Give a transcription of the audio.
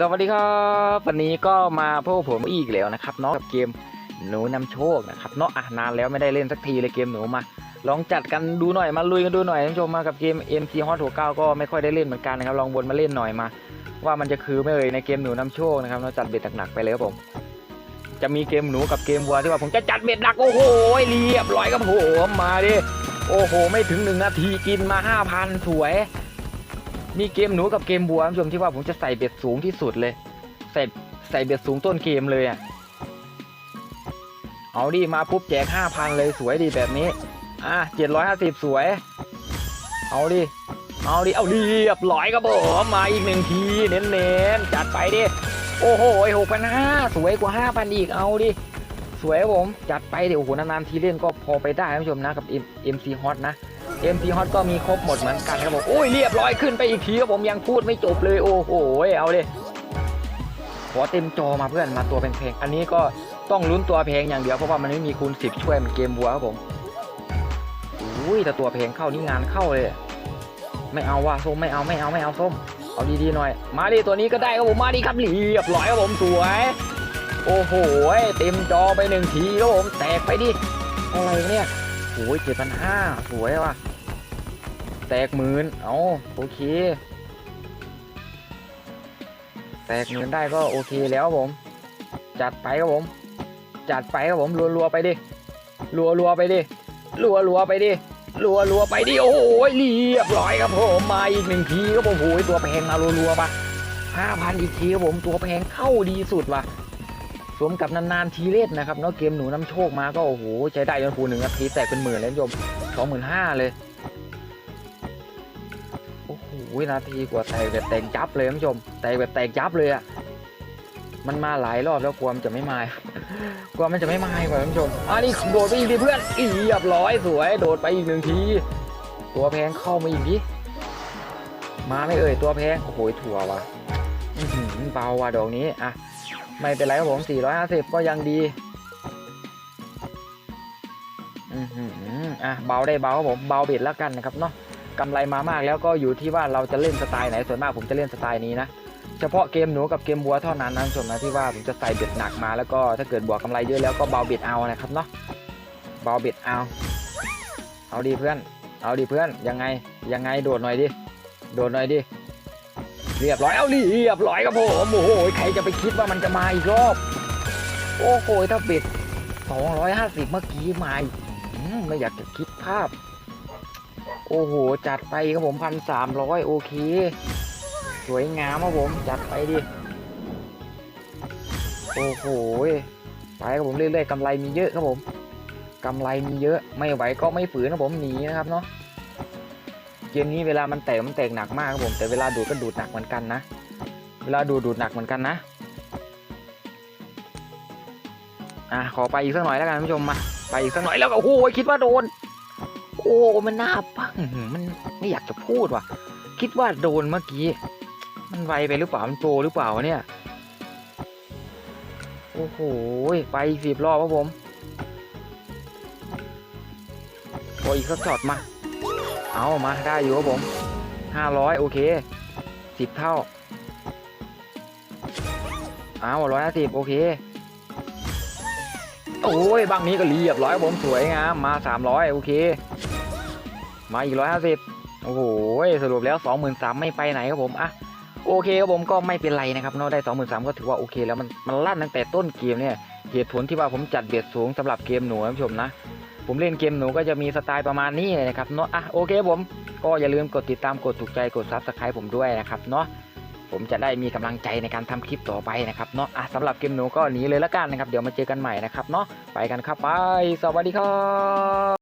สวัสดีครับวันนี้ก็มาพบผมอีกแล้วนะครับเนาะกับเกมหนูนำโชคนะครับเนาะอะนานแล้วไม่ได้เล่นสักทีเลยเกมหนูมา ลองจัดกันดูหน่อยมาลุยกันดูหน่อยท่านผู้ชมมากับเกม MC Hot 69ก็ไม่ค่อยได้เล่นเหมือนกันนะครับลองวนมาเล่นหน่อยมา ว่ามันจะคือไม่เอ่ยในเกมหนูนำโชคนะครับเราจัดเบ็ดหนักๆไปเลยครับผม จะมีเกมหนูกับเกมวัวที่ว่าผมจะจัดเบ็ดหนักโอ้โหเรียบร้อยครับผมมาดิโอ้โห ไม่ถึงหนึ่งนาทีกินมาห้าพันสวย มีเกมหนูกับเกมบัวท่านผู้ชมที่ว่าผมจะใส่เบ็ดสูงที่สุดเลย ใส่ใส่เบ็ดสูงต้นเกมเลยอะเอาดิมาปุ๊บแจกห้าพันเลยสวยดีแบบนี้ อะเจ็ดร้อยห้าสิบสวย เอาดิ เอาดิ เอาดิเรียบร้อยครับผมมาอีกหนึ่งทีเน้นๆจัดไปดิ โอ้โหหกพันห้าสวยกว่าห้าพันอีก เอาดิ สวยครับผม จัดไปเดี๋ยวโอ้โหนานๆทีเล่นก็พอไปได้ท่านผู้ชมนะกับ M- MC Hot นะ MC Hot ก็มีครบหมดเหมือนกันครับผมโอ้ยเรียบร้อยขึ้นไปอีกทีครับผมยังพูดไม่จบเลยโอ้โหเอาเลยขอเต็มจอมาเพื่อนมาตัวแพงๆอันนี้ก็ต้องลุ้นตัวแพงอย่างเดียวเพราะว่ามันไม่มีคูณ10 ช่วยมันเกมบัวครับผมอุ้ยแต่ตัวแพงเข้านี่งานเข้าเลย ไม่เอาว่ะส้มไม่เอาไม่เอาไม่เอาส้มเอาดีๆหน่อย มาดิตัวนี้ก็ได้ครับผมมาดิครับเรียบร้อยครับผมสวยโอ้โหเต็มจอไปหนึ่งทีครับผมแตกไปดิอะไรเนี่ยโอ้ยเจ็ดพันห้าสวยว่ะ แตกหมื่นเอาโอเค แตกหมื่นได้ก็โอเคแล้วผม จัดไปครับผม จัดไปครับผมรัวๆไปดิรัวๆไปดิรัวๆไปดิรัวๆไปดิโอ้โหเรียบร้อยครับผมมาอีกหนึ่งทีครับผมโอ้ยตัวแพงมารัวๆปะห้าพันอีกทีครับผมตัวแพงเข้าดีสุดว่ะสวมกับนานๆทีเล่นนะครับเนาะเกมหนูน้ำโชคมาก็โอ้โหใช้ได้จนคูหนึ่งนาทีแตกเป็นหมื่นเลยท่านผู้ชมสองหมื่นห้าเลย อ้โหนาทีกว่าแตกแบบแตกยับเลยท่านผู้ชมแตกแบบแตกยับเลยอะมันมาหลายรอบแล้วกลัวมันจะไม่มากลัวมันจะไม่มาก่อนท่านผู้ชมอะนี่โดดไปอีกดิเพื่อนอีเรียบร้อยสวย โดดไปอีกหนึ่งที ตัวแพงเข้ามาอีกดิมาไม่เอ่ยตัวแพงโอ้โหถั่วว่ะเบาว่ะดอกนี้อะไม่เป็นไรครับผม 450 ก็ยังดีอืออะเบาได้เบาครับผมเบาเบ็ดแล้วกันนะครับเนาะ กำไรมามากแล้วก็อยู่ที่ว่าเราจะเล่นสไตล์ไหนส่วนมากผมจะเล่นสไตล์นี้นะเฉพาะเกมหนูกับเกมบัวเท่านั้นนะท่านผู้ชมนะที่ว่าผมจะใส่เบ็ดหนักมาแล้วก็ถ้าเกิดบวกกำไรเยอะแล้วก็เบาเบ็ดเอานะครับเนาะเบาเบ็ดเอา เอาดีเพื่อน เอาดีเพื่อนยังไงยังไงโดดหน่อยดิโดดหน่อยดิเรียบร้อยเอาเรียบร้อยครับผมโอ้โหใครจะไปคิดว่ามันจะมาอีกรอบโอ้โหถ้าเบ็ด250 เมื่อกี้มาไม่อยากจะคิดภาพ โอ้โห จัดไปครับผมพันสามร้อยโอเค สวยงามครับผม จัดไปดิ โอ้โห ไปครับผมเรื่อยๆกำไรมีเยอะครับผมกำไรมีเยอะ ไม่ไหวก็ไม่ฝืนครับผมหนีนะครับเนาะ เกมนี้เวลามันแตกมันแตกหนักมากครับผม แต่เวลาดูดก็ดูดหนักเหมือนกันนะ เวลาดูดดูดหนักเหมือนกันนะ อะขอไปอีกสักหน่อยแล้วกันท่านผู้ชมมา ไปอีกสักหน่อยแล้วก็โอ้โหคิดว่าโดน อ้มันน่าปังมันไม่อยากจะพูดว่ะ คิดว่าโดนเมื่อกี้ มันไวไปหรือเปล่า มันโปรหรือเปล่าเนี่ย โอ้โห ไปสิบรอบครับผมโออีกสักช็อตมา เอามาได้อยู่ครับผมห้าร้อยโอเคสิบเท่า เอาร้อยห้าสิบโอเคโอ้ยบางนี้ก็เรียบร้อยผมสวยงามมาสามร้อยโอเค มาอีกร้อยห้าสิบโอ้โหสรุปแล้วสองหมื่นสามไม่ไปไหนครับผมอะโอเคครับผมก็ไม่เป็นไรนะครับเนาะได้สองหมื่นสามก็ถือว่าโอเคแล้วมันมันลั่นตั้งแต่ต้นเกมเนี่ยเหตุผลที่ว่าผมจัดเบียดสูงสำหรับเกมหนูนะท่านผู้ชมนะผมเล่นเกมหนูก็จะมีสไตล์ประมาณนี้เลยนะครับเนาะอะโอเคผมก็อย่าลืมกดติดตามกดถูกใจกด subscribe ผมด้วยนะครับเนาะผมจะได้มีกำลังใจในการทำคลิปต่อไปนะครับเนาะอะสำหรับเกมหนูก็หนีเลยละกันนะครับ เดี๋ยวมาเจอกันใหม่นะครับเนาะไปกันครับไป สวัสดีครับ